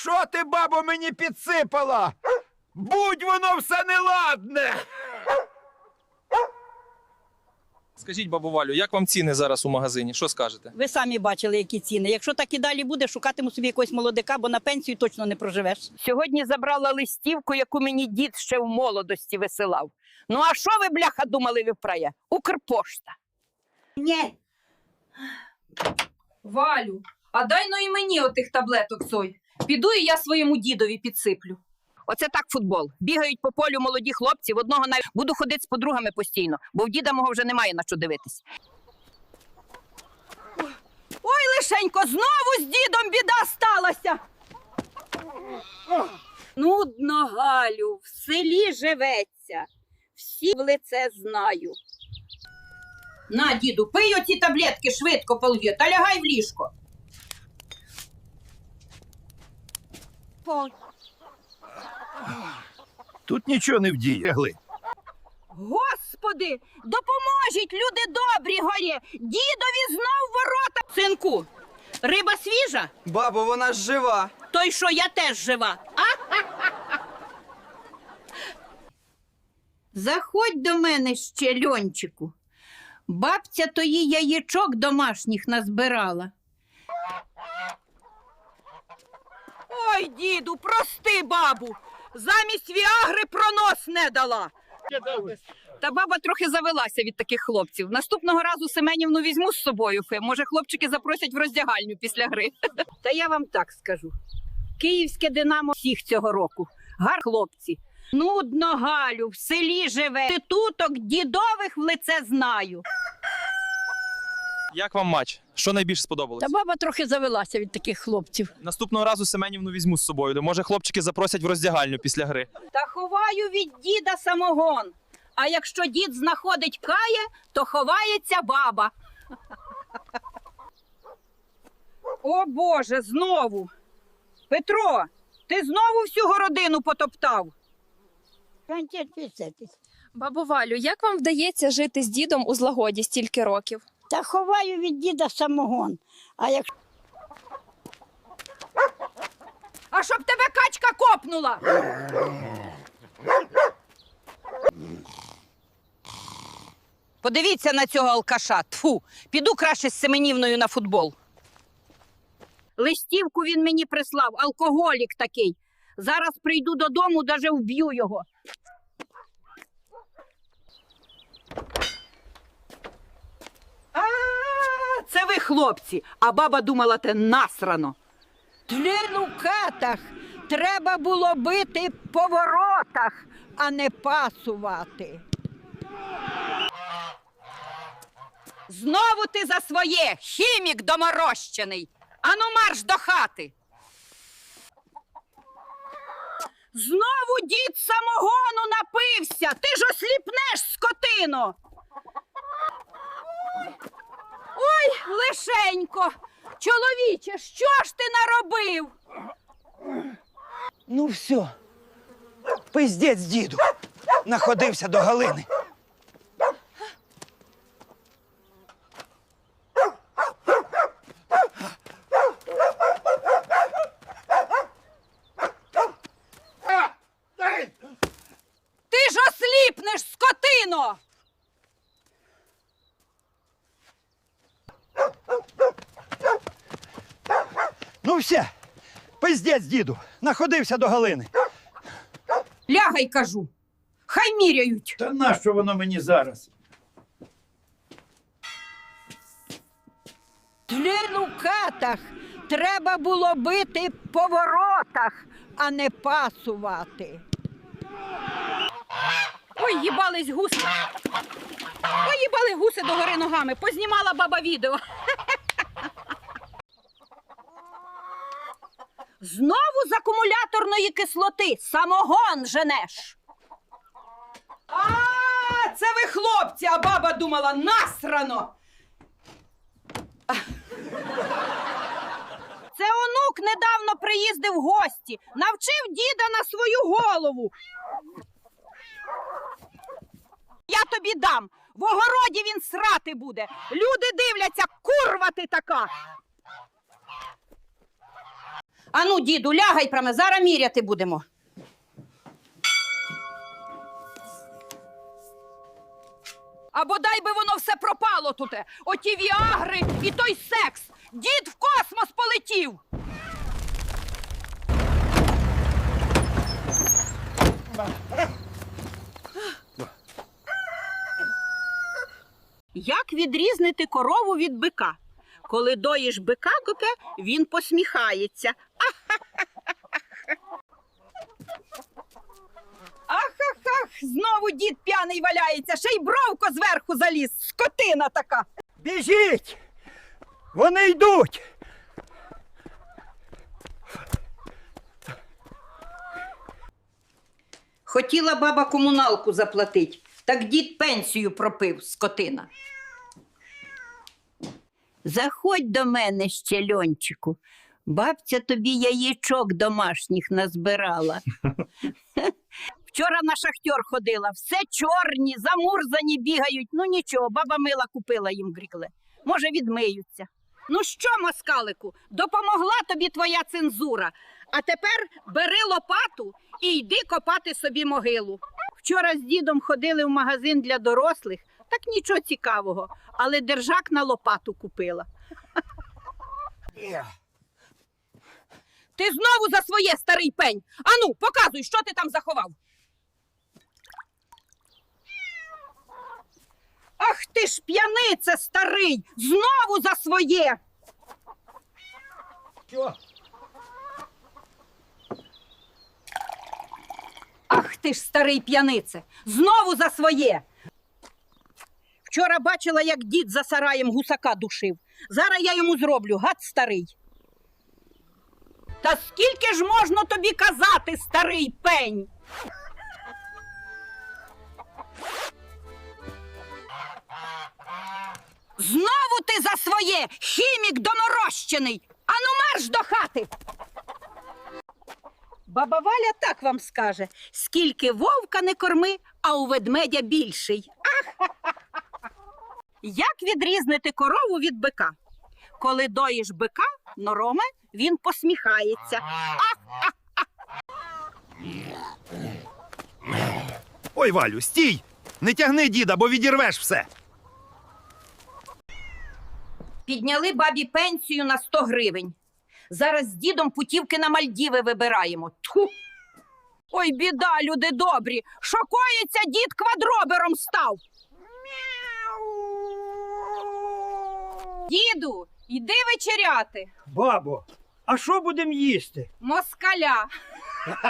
Що ти, бабо, мені підсипала? Будь воно все неладне! Скажіть, бабу Валю, як вам ціни зараз у магазині? Що скажете? Ви самі бачили, які ціни. Якщо так і далі буде, шукатиму собі якогось молодика, бо на пенсію точно не проживеш. Сьогодні забрала листівку, яку мені дід ще в молодості висилав. Ну а що ви, бляха, думали виправя? Укрпошта. Ні. Валю, а дай ну і мені отих таблеток сой. Піду і я своєму дідові підсиплю. Оце так футбол. Бігають по полю молоді хлопці, в одного навіть буду ходити з подругами постійно, бо в діда мого вже немає на що дивитись. Ой, лишенько, знову з дідом біда сталася. Нудно, Галю, в селі живеться. Всі в лице знаю. На, діду, пий оці таблетки швидко полв'є та лягай в ліжко. Тут нічого не вдіягли. Господи, допоможіть, люди добрі горі! Дідові знов ворота. Синку, риба свіжа? Бабо, вона ж жива. То й що я теж жива. А? Заходь до мене ще, льончику. Бабця тої яєчок домашніх назбирала. Ой, діду, прости бабу. Замість віагри пронос не дала. Та баба трохи завелася від таких хлопців. Наступного разу Семенівну візьму з собою. Фе. Може, хлопчики запросять в роздягальню після гри. Та я вам так скажу. Київське Динамо всіх цього року. Гар хлопці. Нудно, Галю, в селі живе. Туток дідових в лице знаю. Як вам матч? Що найбільше сподобалось? Та баба трохи завелася від таких хлопців. Наступного разу Семенівну візьму з собою. Може, хлопчики запросять в роздягальню після гри. Та ховаю від діда самогон. А якщо дід знаходить кає, то ховається баба. О Боже, знову. Петро, ти знову всю городину потоптав. Бабу Валю, як вам вдається жити з дідом у злагоді стільки років? Та ховаю від діда самогон. А як А щоб тебе качка копнула. Подивіться на цього алкаша. Тфу, піду краще з Семенівною на футбол. Листівку він мені прислав, алкоголік такий. Зараз прийду додому, даже вб'ю його. А, це ви, хлопці, а баба думала, те насрано. Тлін у катах треба було бити по воротах, а не пасувати. Знову ти за своє, хімік доморощений. Ану марш до хати. Знову дід самогону напився. Ти ж осліпнеш, скотино. Ой, лишенько. Чоловіче, що ж ти наробив? Ну все. Пиздець, діду. Находився до Галини. Ти ж осліпнеш, скотино. Ну все. Пиздець, діду. Находився до Галини. Лягай, кажу. Хай міряють. Та нащо воно мені зараз? Тлін у катах треба було бити по воротах, а не пасувати. Ой, їбались гуси. Ой, їбали гуси догори ногами. Познімала баба відео. Знову з акумуляторної кислоти. Самогон женеш. А, це ви хлопці, а баба думала насрано. Це онук недавно приїздив в гості, навчив діда на свою голову. Я тобі дам. В огороді він срати буде. Люди дивляться, курва ти така. Ану, діду, лягай прямо, зараз міряти будемо. А бодай би воно все пропало тут. Оті віагри і той секс. Дід в космос полетів. Як відрізнити корову від бика? Коли доїш бика, коке, він посміхається. Ах-ах-ах, знову дід п'яний валяється, ще й бровко зверху заліз, скотина така. Біжіть! Вони йдуть! Хотіла баба комуналку заплатить, так дід пенсію пропив, скотина. Заходь до мене ще, льончику. Бабця тобі яєчок домашніх назбирала. Вчора на шахтер ходила, все чорні, замурзані бігають. Ну нічого, баба мила купила їм грікле. Може, відмиються. Ну що, москалику, допомогла тобі твоя цензура. А тепер бери лопату і йди копати собі могилу. Вчора з дідом ходили в магазин для дорослих, так нічого цікавого, але держак на лопату купила. Ти знову за своє старий пень. Ану, показуй, що ти там заховав. Ах ти ж п'янице старий! Знову за своє! Що? Ах ти ж старий п'янице! Знову за своє! Вчора бачила, як дід за сараєм гусака душив. Зараз я йому зроблю, гад старий. Та скільки ж можна тобі казати, старий пень? Знову ти за своє, хімік доморощений. Ану марш до хати. Баба Валя так вам скаже: скільки вовка не корми, а у ведмедя більший. Як відрізнити корову від бика? Коли доїш бика, нороме, він посміхається. Ой, Валю, стій! Не тягни діда, бо відірвеш все. Підняли бабі пенсію на 100 гривень. Зараз з дідом путівки на Мальдіви вибираємо. Тьху! Ой, біда, люди добрі! Шокується дід квадробером став. Діду, йди вечеряти. Бабо, а що будемо їсти? Москаля.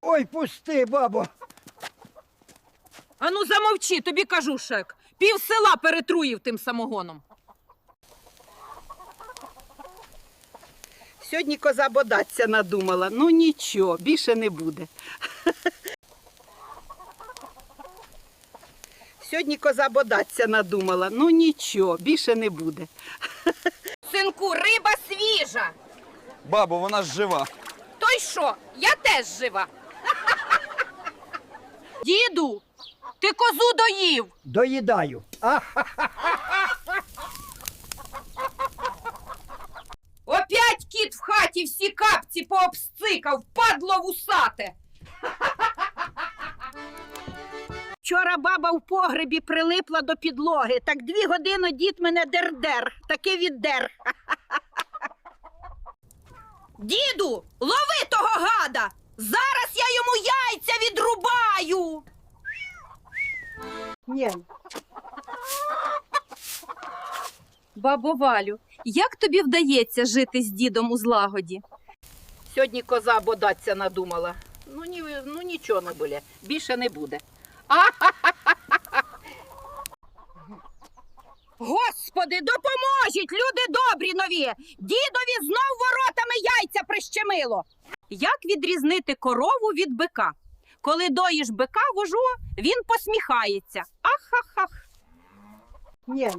Ой, пусти, бабо. Ану замовчи, тобі кажу, шек. Пів села перетруїв тим самогоном. Сьогодні коза бодаться надумала. Ну нічого, більше не буде. Сьогодні коза бодаться надумала. Ну нічого, більше не буде. Синку, риба свіжа. Бабо, вона ж жива. То й що? Я теж жива. Діду, ти козу доїв. Доїдаю. Опять кіт в хаті всі капці пообсцикав, падло вусате. Вчора баба в погребі прилипла до підлоги. Так дві години дід мене дердер, таки віддер. Діду, лови того гада! Зараз я йому яйця відрубаю. ні. Бабо Валю, як тобі вдається жити з дідом у злагоді? Сьогодні коза бодаться надумала. Ну, ні, ну нічого не буде, більше не буде. Господи, допоможіть, люди добрі нові! Дідові знов воротами яйця прищемило. Як відрізнити корову від бика? Коли доїш бика вожу, він посміхається. Ах-ах-ах. Ні.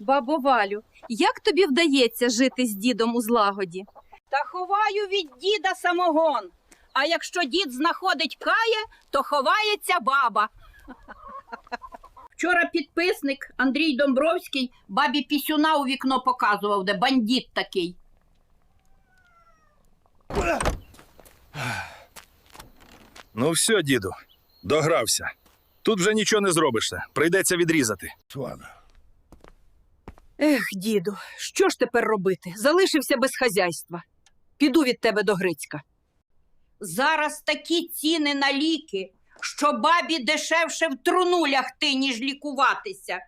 Бабо Валю, як тобі вдається жити з дідом у злагоді? Та ховаю від діда самогон. А якщо дід знаходить кає, то ховається баба. Вчора підписник Андрій Домбровський бабі пісюна у вікно показував, де бандит такий. Ну все, діду, догрався. Тут вже нічого не зробишся. Прийдеться відрізати. Ех, діду, що ж тепер робити? Залишився без хазяйства. Піду від тебе до Грицька. Зараз такі ціни на ліки, що бабі дешевше в труну лягти, ніж лікуватися.